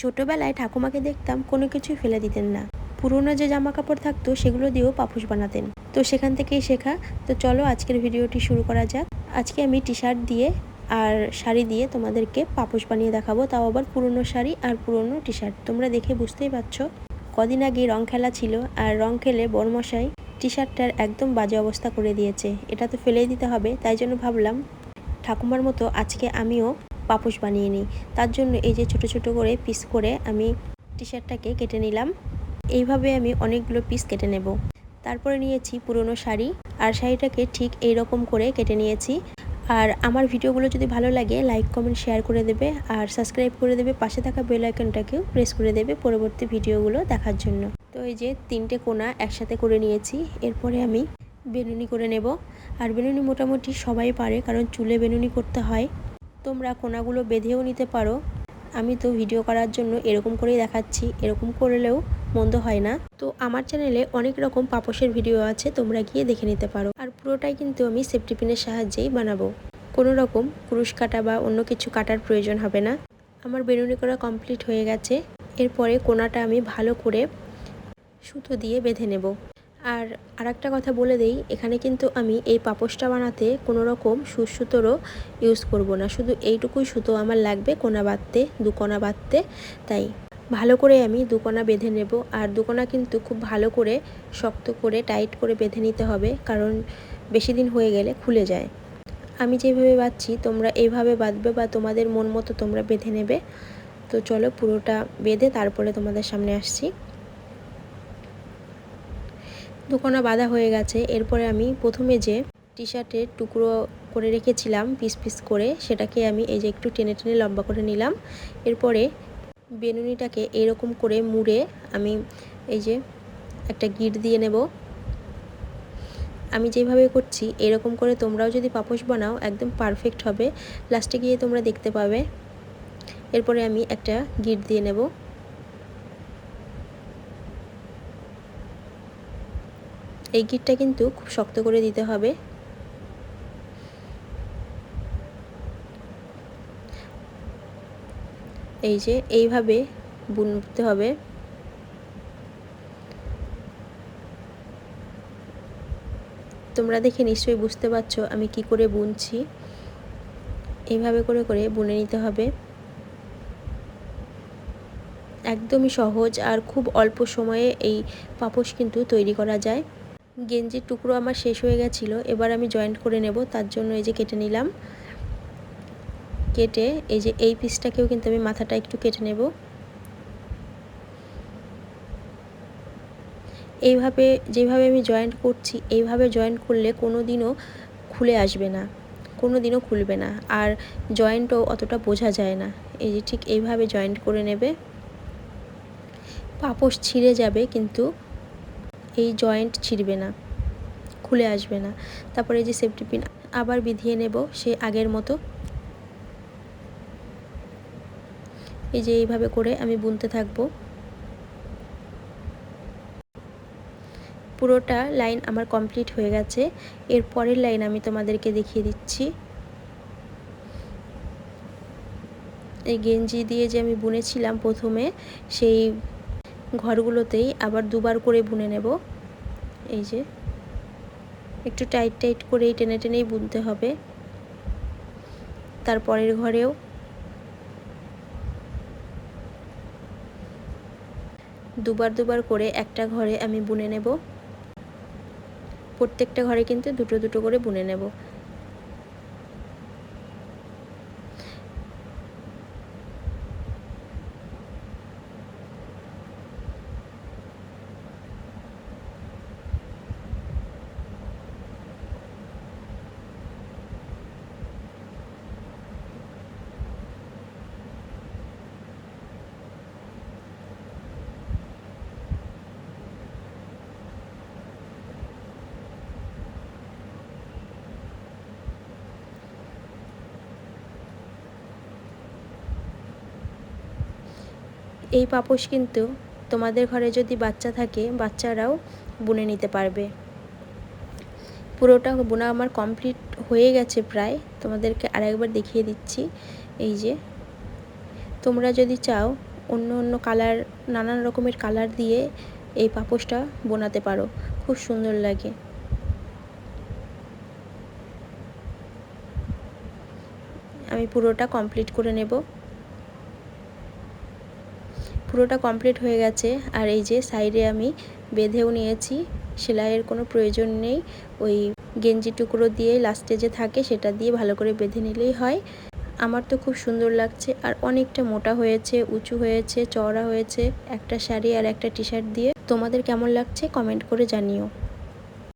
ছোটোবেলায় ঠাকুমাকে দেখতাম কোনো কিছুই ফেলে দিতেন না। পুরনো যে জামা কাপড় থাকতো, সেগুলো দিয়েও পাপুস বানাতেন। তো সেখান থেকেই শেখা। তো চলো আজকের ভিডিওটি শুরু করা যাক। আজকে আমি টি শার্ট দিয়ে আর শাড়ি দিয়ে তোমাদেরকে পাপুস বানিয়ে দেখাবো। তাও আবার পুরনো শাড়ি আর পুরনো টি শার্ট তোমরা দেখে বুঝতেই পারছ। কদিন আগে রং খেলা ছিল আর রং খেলে বড়মশাই টি শার্টটার একদম বাজে অবস্থা করে দিয়েছে। এটা তো ফেলেই দিতে হবে, তাই জন্য ভাবলাম ঠাকুমার মতো আজকে আমিও পাপোশ বানিয়ে নিই। তার জন্য এই যে ছোট ছোট করে পিস করে আমি টি শার্টটাকে কেটে নিলাম। এইভাবে আমি অনেকগুলো পিস কেটে নেব। তারপরে নিয়েছি পুরনো শাড়ি। আর শাড়িটাকে ঠিক এই রকম করে কেটে নিয়েছি। আর আমার ভিডিওগুলো যদি ভালো লাগে লাইক কমেন্ট শেয়ার করে দেবে। আর সাবস্ক্রাইব করে দেবে। পাশে থাকা বেল আইকনটাকেও প্রেস করে দেবে পরবর্তী ভিডিওগুলো দেখার জন্য। তো এই যে তিনটে কোনা একসাথে করে নিয়েছি। এরপরে আমি বেনুনি করে নেব। আর বেনুনি মোটামুটি সবাই পারে, কারণ চুলে বেনুনি করতে হয়। তোমরা কোনাগুলো বেঁধেও নিতে পারো। আমি তো ভিডিও করার জন্য এরকম করেই দেখাচ্ছি, এরকম করলেও মন্দ হয় না। তো আমার চ্যানেলে অনেক রকম পাপোশের ভিডিও আছে, তোমরা গিয়ে দেখে নিতে পারো। আর পুরোটাই কিন্তু আমি সেফটি পিনের সাহায্যেই বানাবো। কোনো রকম কুরুশ কাটা বা অন্য কিছু কাটার প্রয়োজন হবে না। আমার বেনুনি করা কমপ্লিট হয়ে গেছে। এরপরে কোনাটা আমি ভালো করে সুতো দিয়ে বেঁধে নেব। আর আরেকটা কথা বলে দেই, এখানে কিন্তু আমি এই পাপোশটা বানাতে কোনো রকম সুসুতোরও ইউজ করব না। শুধু এইটুকুই সুতো আমার লাগবে কোনা বাঁধতে দু কোনা বাঁধতে। তাই ভালো করে আমি দুকোনা বেঁধে নেব। আর দুকোনা কিন্তু খুব ভালো করে শক্ত করে, টাইট করে বেঁধে নিতে হবে, কারণ বেশি দিন হয়ে গেলে খুলে যায়। আমি যেভাবে বাঁধছি, তোমরা এইভাবে বাঁধবে বা তোমাদের মন মতো তোমরা বেঁধে নেবে। তো চলো পুরোটা বেঁধে তারপরে তোমাদের সামনে আসছি। দুকোনা বাঁধা হয়ে গেছে। এরপরে আমি প্রথমে যে টি শার্টের টুকরো করে রেখেছিলাম, পিস পিস করে, সেটাকে আমি এই যে একটু টেনে টেনে লম্বা করে নিলাম। এরপরে বেনুনিটাকে এরকম করে মুড়ে আমি এই যে একটা গিট দিয়ে নেব। আমি যেভাবে করছি, এরকম করে তোমরাও যদি পাপোশ বানাও, একদম পারফেক্ট হবে। লাস্টে গিয়ে তোমরা দেখতে পাবে। এরপরে আমি একটা গিট দিয়ে নেব। এই গিটটা কিন্তু খুব শক্ত করে দিতে হবে। এই যে এইভাবে বুনতে হবে। তোমরা দেখে নিশ্চয়ই বুঝতে পারছ আমি কি করে বুনছি। এইভাবে করে করে বুনে নিতে হবে। একদমই সহজ আর খুব অল্প সময়ে এই পাপোশ কিন্তু তৈরি করা যায়। গেঞ্জির টুকরো আমার শেষ হয়ে গেছিল, এবার আমি জয়েন্ট করে নেব, তার জন্য এই যে কেটে নিলাম। কেটে এই যে এই পিসটাকেও কিন্তু আমি মাথাটা একটু কেটে নেব। এইভাবে, যেভাবে আমি জয়েন্ট করছি, এইভাবে জয়েন্ট করলে কোনো দিনও খুলে আসবে না কোনো দিনও খুলবে না, আর জয়েন্টও অতটা বোঝা যায় না। এই যে ঠিক এইভাবে জয়েন্ট করে নেবে। পাপোশ ছিঁড়ে যাবে কিন্তু এই জয়েন্ট ছিঁড়বে না, খুলে আসবে না। তারপরে যে সেফটি পিন আবার বিধিয়ে নেব সে আগের মতো। এই যে এইভাবে করে আমি বুনতে থাকব। পুরোটা লাইন আমার কমপ্লিট হয়ে গেছে। এর পরের লাইন আমি তোমাদেরকে দেখিয়ে দিচ্ছি। এই গেঞ্জি দিয়ে যে আমি বুনেছিলাম প্রথমে, সেই ঘরগুলোতেই আবার দুবার করে বুনে নেব। এই যে। একটু টাইট টাইট করেই টেনে টেনেই বুনতে হবে। তারপরের ঘরেও। দুবার দুবার করে একটা ঘরে আমি বুনে নেব। প্রত্যেকটা ঘরে কিন্তু দুটো দুটো করে বুনে নেব। এই পাপোশ কিন্তু তোমাদের ঘরে যদি বাচ্চা থাকে, বাচ্চারাও বুনে নিতে পারবে। পুরোটা বোনা আমার কমপ্লিট হয়ে গেছে প্রায়। তোমাদেরকে আরেকবার দেখিয়ে দিচ্ছি। এই যে, তোমরা যদি চাও অন্য অন্য কালার, নানান রকমের কালার দিয়ে এই পাপোশটা বোনাতে পারো। খুব সুন্দর লাগে। আমি পুরোটা কমপ্লিট করে নেব। পুরোটা কমপ্লিট হয়ে গেছে। আর এই যে সাইডে আমি বেঁধেও নিয়েছি। সেলাইয়ের কোনো প্রয়োজন নেই। ওই গেঞ্জি টুকরো দিয়ে লাস্টে যে থাকে সেটা দিয়ে ভালো করে বেঁধে নিলেই হয়। আমার তো খুব সুন্দর লাগছে। আর অনেকটা মোটা হয়েছে, উঁচু হয়েছে, চওড়া হয়েছে একটা শাড়ি আর একটা টি শার্ট দিয়ে। তোমাদের কেমন লাগছে কমেন্ট করে জানিও।